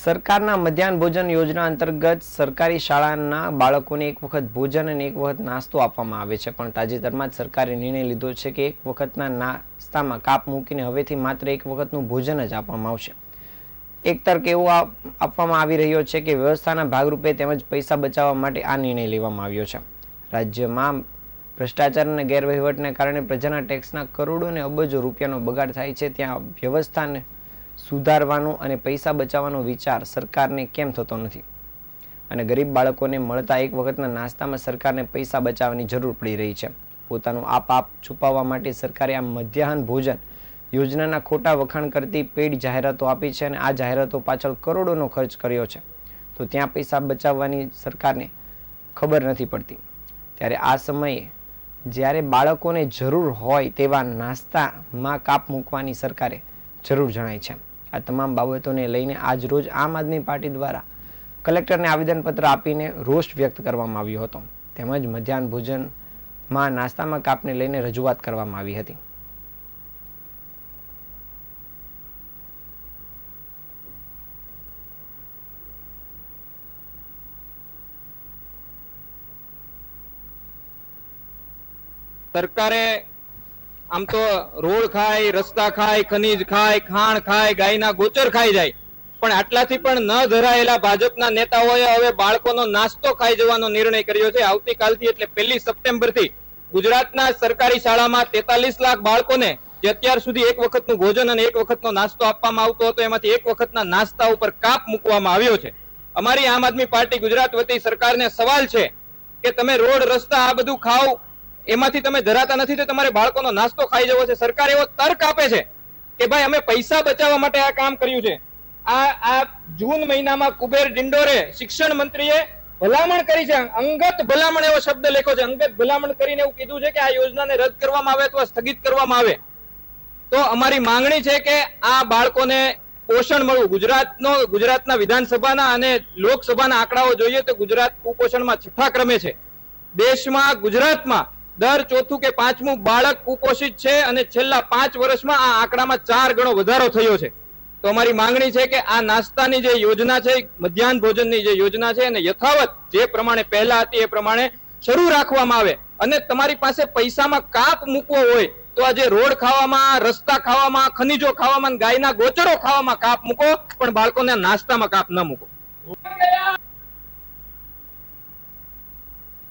સરકારના મધ્યાહન ભોજન યોજના અંતર્ગત સરકારી શાળાના બાળકોને એક વખત ભોજન અને એક વખત નાસ્તો આપવામાં આવે છે. પણ તાજેતરમાં જ સરકારે નિર્ણય લીધો છે કે એક વખતના નાસ્તામાં કાપ મૂકીને હવેથી માત્ર એક વખતનું ભોજન જ આપવામાં આવશે. એક તર્ક એવો આપવામાં આવી રહ્યો છે કે વ્યવસ્થાના ભાગરૂપે તેમજ પૈસા બચાવવા માટે આ નિર્ણય લેવામાં આવ્યો છે. રાજ્યમાં ભ્રષ્ટાચાર અને ગેરવહીવટને કારણે પ્રજાના ટેક્સના કરોડો અને અબજો રૂપિયાનો બગાડ થાય છે. ત્યાં વ્યવસ્થાને સુધારવાનો અને પૈસા બચાવવાનો વિચાર સરકારને કેમ થતો નથી? અને ગરીબ બાળકોને મળતા એક વખતના નાસ્તામાં સરકારને પૈસા બચાવવાની જરૂર પડી રહી છે. પોતાનું આ પાપ છુપાવવા માટે સરકારે આ મધ્યાહન ભોજન યોજનાના ખોટા વખાણ કરતી પેડ જાહેરાતો આપી છે અને આ જાહેરાતો પાછળ કરોડોનો ખર્ચ કર્યો છે. તો ત્યાં પૈસા બચાવવાની સરકારને ખબર નથી પડતી. ત્યારે આ સમયે જ્યારે બાળકોને જરૂર હોય તેવા નાસ્તામાં કાપ મૂકવાની સરકારે જરૂર જણાય છે. આ તમામ બાબતોને લઈને આજ રોજ આમ આદમી પાર્ટી દ્વારા કલેક્ટરને આવેદનપત્ર આપીને રોષ વ્યક્ત કરવામાં આવ્યો હતો. તેમજ મધ્યાહન ભોજનમાં નાસ્તામાં કાપને લઈને રજૂઆત કરવામાં આવી હતી. સરકારે આમ તો રોડ ખાય, રસ્તા ખાય, ખનીજ ખાય, ખાણ ખાય, ગાયના ગોચર ખાઈ જાય. પણ આટલાથી પણ ન ધરાયેલા ભાજપના નેતાઓએ હવે બાળકોનો નાસ્તો ખાઈ જવાનો નિર્ણય કર્યો છે. આવતીકાલથી એટલે પહેલી સપ્ટેમ્બરથી ગુજરાતના સરકારી શાળામાં તેતાલીસ લાખ બાળકોને જે અત્યાર સુધી એક વખતનું ભોજન અને એક વખતનો નાસ્તો આપવામાં આવતો હતો, એમાંથી એક વખતના નાસ્તા ઉપર કાપ મૂકવામાં આવ્યો છે. અમારી આમ આદમી પાર્ટી ગુજરાત વતી સરકારને સવાલ છે કે તમે રોડ, રસ્તા આ બધું ખાવ એમાંથી તમે ધરાતા નથી તો તમારે બાળકોનો નાસ્તો ખાઈ જવો છે. સરકાર એવો તર્ક આપે છે કે ભાઈ અમે પૈસા બચાવવા માટે આ કામ કર્યું છે. આ આ જૂન મહિનામાં કુબેર ડિંડોરે શિક્ષણ મંત્રીએ ભલામણ કરી છે. અંગત ભલામણ એવો શબ્દ લેખો છે. અંગત ભલામણ કરીને એવું કીધું છે કે આ યોજનાને રદ કરવામાં આવે અથવા સ્થગિત કરવામાં આવે. તો અમારી માંગણી છે કે આ બાળકોને પોષણ મળવું. ગુજરાતનો, ગુજરાતના વિધાનસભાના અને લોકસભાના આંકડાઓ જોઈએ તો ગુજરાત કુપોષણમાં છઠ્ઠા ક્રમે છે. દેશમાં, ગુજરાતમાં દર ચોથું કે પાંચમું બાળક કુપોષિત છે અને છેલ્લા પાંચ વર્ષમાં આ આંકડામાં ચાર ગણો વધારો થયો છે. તો અમારી માંગણી છે કે આ નાસ્તાની જે યોજના છે, મધ્યાહન ભોજનની જે યોજના છે એને યથાવત જે પ્રમાણે પહેલા હતી એ પ્રમાણે શરૂ રાખવામાં આવે અને તમારી પાસે પૈસામાં કાપ મૂકવો હોય તો આજે રોડ ખાવામાં, રસ્તા ખાવામાં, ખનીજો ખાવામાં ગાયના ગોચરો ખાવામાં કાપ મૂકો, પણ બાળકોને નાસ્તામાં કાપ ન મૂકો.